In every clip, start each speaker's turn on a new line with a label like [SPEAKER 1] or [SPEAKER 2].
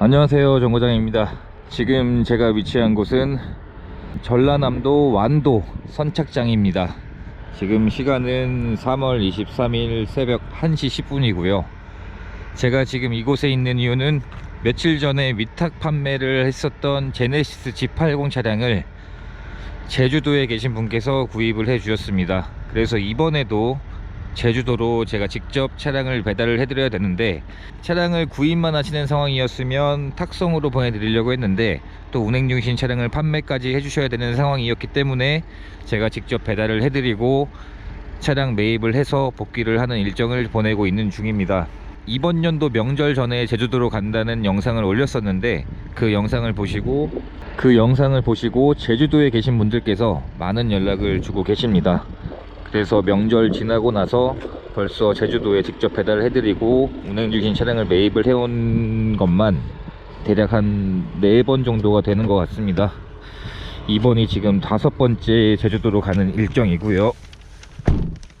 [SPEAKER 1] 안녕하세요 정거장입니다. 지금 제가 위치한 곳은 전라남도 완도 선착장입니다. 지금 시간은 3월 23일 새벽 1시 10분이고요. 제가 지금 이곳에 있는 이유는 며칠 전에 위탁 판매를 했었던 제네시스 G80 차량을 제주도에 계신 분께서 구입을 해 주셨습니다. 그래서 이번에도 제주도로 제가 직접 차량을 배달을 해드려야 되는데 차량을 구입만 하시는 상황이었으면 탁송으로 보내드리려고 했는데 또 운행 중이신 차량을 판매까지 해주셔야 되는 상황이었기 때문에 제가 직접 배달을 해드리고 차량 매입을 해서 복귀를 하는 일정을 보내고 있는 중입니다. 이번 연도 명절 전에 제주도로 간다는 영상을 올렸었는데 그 영상을 보시고 그 영상을 보시고 제주도에 계신 분들께서 많은 연락을 주고 계십니다. 그래서 명절 지나고 나서 벌써 제주도에 직접 배달을 해드리고 운행 중인 차량을 매입을 해온 것만 대략 한네번 정도가 되는 것 같습니다. 이번이 지금 다섯 번째 제주도로 가는 일정이고요.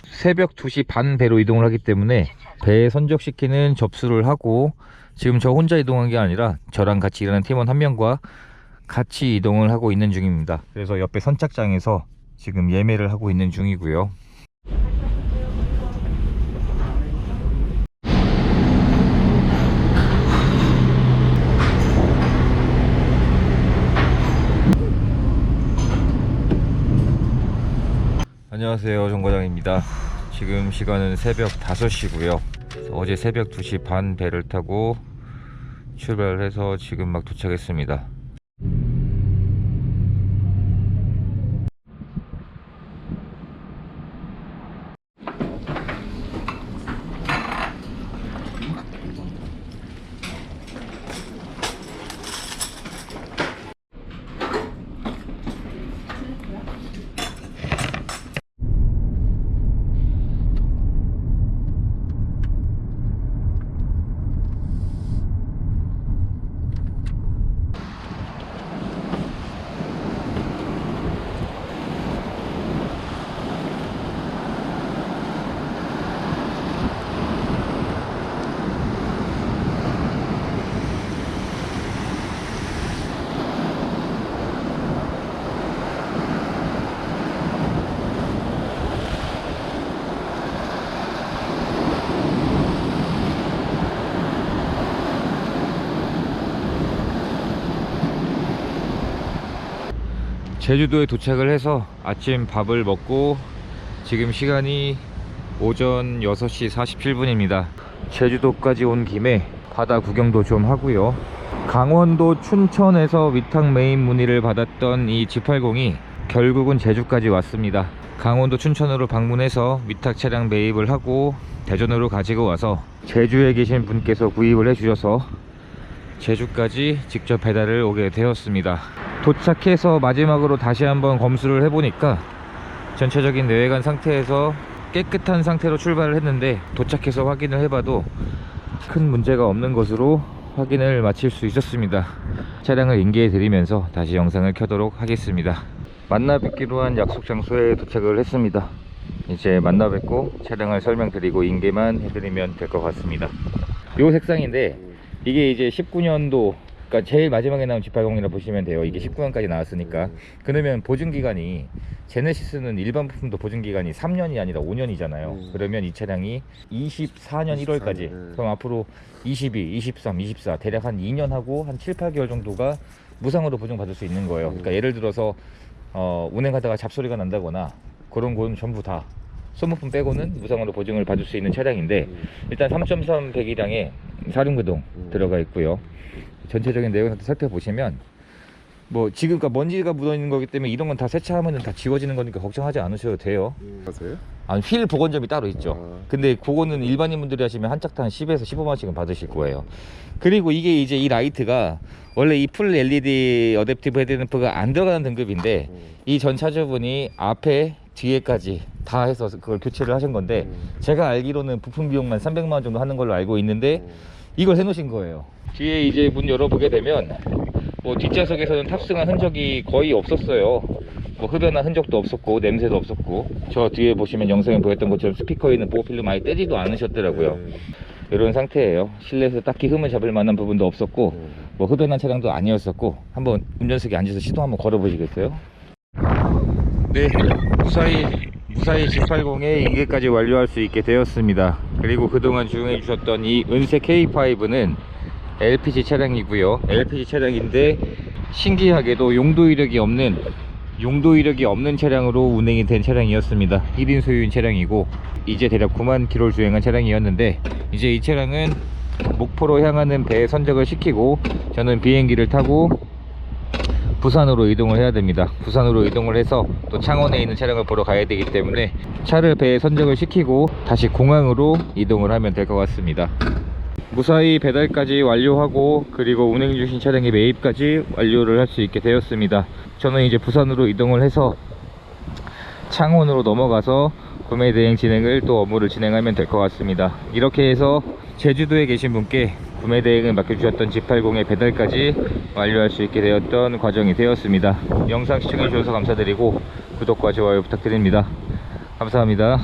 [SPEAKER 1] 새벽 2시 반 배로 이동을 하기 때문에 배에 선적시키는 접수를 하고 지금 저 혼자 이동한 게 아니라 저랑 같이 일하는 팀원 한 명과 같이 이동을 하고 있는 중입니다. 그래서 옆에 선착장에서 지금 예매를 하고 있는 중이고요. 안녕하세요. 정과장입니다. 지금 시간은 새벽 5시고요. 어제 새벽 2시 반 배를 타고 출발을 해서 지금 막 도착했습니다 제주도에 도착을 해서 아침 밥을 먹고 지금 시간이 오전 6시 47분입니다. 제주도까지 온 김에 바다 구경도 좀 하고요. 강원도 춘천에서 위탁 메인 문의를 받았던 이 G80이 결국은 제주까지 왔습니다. 강원도 춘천으로 방문해서 위탁 차량 매입을 하고 대전으로 가지고 와서 제주에 계신 분께서 구입을 해주셔서 제주까지 직접 배달을 오게 되었습니다. 도착해서 마지막으로 다시 한번 검수를 해보니까 전체적인 내외관 상태에서 깨끗한 상태로 출발을 했는데 도착해서 확인을 해봐도 큰 문제가 없는 것으로 확인을 마칠 수 있었습니다. 차량을 인계해 드리면서 다시 영상을 켜도록 하겠습니다. 만나 뵙기로 한 약속 장소에 도착을 했습니다. 이제 만나 뵙고 차량을 설명드리고 인계만 해드리면 될 것 같습니다. 요 색상인데 이게 이제 19년도 그러니까 제일 마지막에 나온 G80이라 보시면 돼요. 이게 19년까지 나왔으니까. 그러면 보증 기간이 제네시스는 일반 부품도 보증 기간이 3년이 아니라 5년이잖아요.
[SPEAKER 2] 음.
[SPEAKER 1] 그러면 이 차량이 24년 1월까지.
[SPEAKER 2] 음.
[SPEAKER 1] 그럼 앞으로 22, 23, 24 대략 한 2년 하고 한 7, 8개월 정도가 무상으로 보증 받을 수 있는 거예요. 그러니까
[SPEAKER 2] 음.
[SPEAKER 1] 예를 들어서 어, 운행하다가 잡소리가 난다거나 그런 건 전부 다 소모품 빼고는 무상으로 보증을 받을 수 있는 차량인데
[SPEAKER 2] 음.
[SPEAKER 1] 일단 3.3 배기량에 사륜구동
[SPEAKER 2] 음.
[SPEAKER 1] 들어가 있고요. 전체적인 내용을 살펴보시면 뭐 지금 그러니까 먼지가 묻어 있는 거기 때문에 이런 건 다 세차하면 다 지워지는 거니까 걱정하지 않으셔도 돼요.
[SPEAKER 2] 음?
[SPEAKER 1] 아니 휠 복원점이 따로 있죠.
[SPEAKER 2] 아.
[SPEAKER 1] 근데 그거는 일반인 분들이 하시면 한 짝당 10에서 15만원씩은 받으실 거예요. 그리고 이게 이제 이 라이트가 원래 이 풀 LED 어댑티브 헤드램프가 안 들어가는 등급인데
[SPEAKER 2] 음.
[SPEAKER 1] 이전 차주분이 앞에 뒤에까지 다 해서 그걸 교체를 하신 건데
[SPEAKER 2] 음.
[SPEAKER 1] 제가 알기로는 부품 비용만 300만 원 정도 하는 걸로 알고 있는데
[SPEAKER 2] 음.
[SPEAKER 1] 이걸 해놓으신 거예요. 뒤에 이제 문 열어보게 되면 뭐 뒷좌석에서는 탑승한 흔적이 거의 없었어요. 뭐 흡연한 흔적도 없었고 냄새도 없었고 저 뒤에 보시면 영상에 보였던 것처럼 스피커에 있는 보호필름 많이 떼지도 않으셨더라고요.
[SPEAKER 2] 네.
[SPEAKER 1] 이런 상태예요 실내에서 딱히 흠을 잡을 만한 부분도 없었고
[SPEAKER 2] 음.
[SPEAKER 1] 뭐 흡연한 차량도 아니었었고 한번 운전석에 앉아서 시동 한번 걸어 보시겠어요? 네 무사히 무사히 G80의 인계까지 완료할 수 있게 되었습니다 그리고 그동안 주행해 주셨던 이 은색 K5는 LPG 차량이고요 LPG 차량인데 신기하게도 용도 이력이 없는 용도 이력이 없는 차량으로 운행이 된 차량이었습니다 1인 소유인 차량이고 이제 대략 9만 킬로를 주행한 차량이었는데 이제 이 차량은 목포로 향하는 배에 선적을 시키고 저는 비행기를 타고 부산으로 이동을 해야 됩니다. 부산으로 이동을 해서 또 창원에 있는 차량을 보러 가야 되기 때문에 차를 배에 선적을 시키고 다시 공항으로 이동을 하면 될 것 같습니다. 무사히 배달까지 완료하고 그리고 운행 주신 차량의 매입까지 완료를 할 수 있게 되었습니다. 저는 이제 부산으로 이동을 해서 창원으로 넘어가서 구매 대행 진행을 또 업무를 진행하면 될 것 같습니다. 이렇게 해서 제주도에 계신 분께 구매 대행을 맡겨주셨던 G80의 배달까지 완료할 수 있게 되었던 과정이 되었습니다. 영상 시청해 주셔서 감사드리고 구독과 좋아요 부탁드립니다. 감사합니다.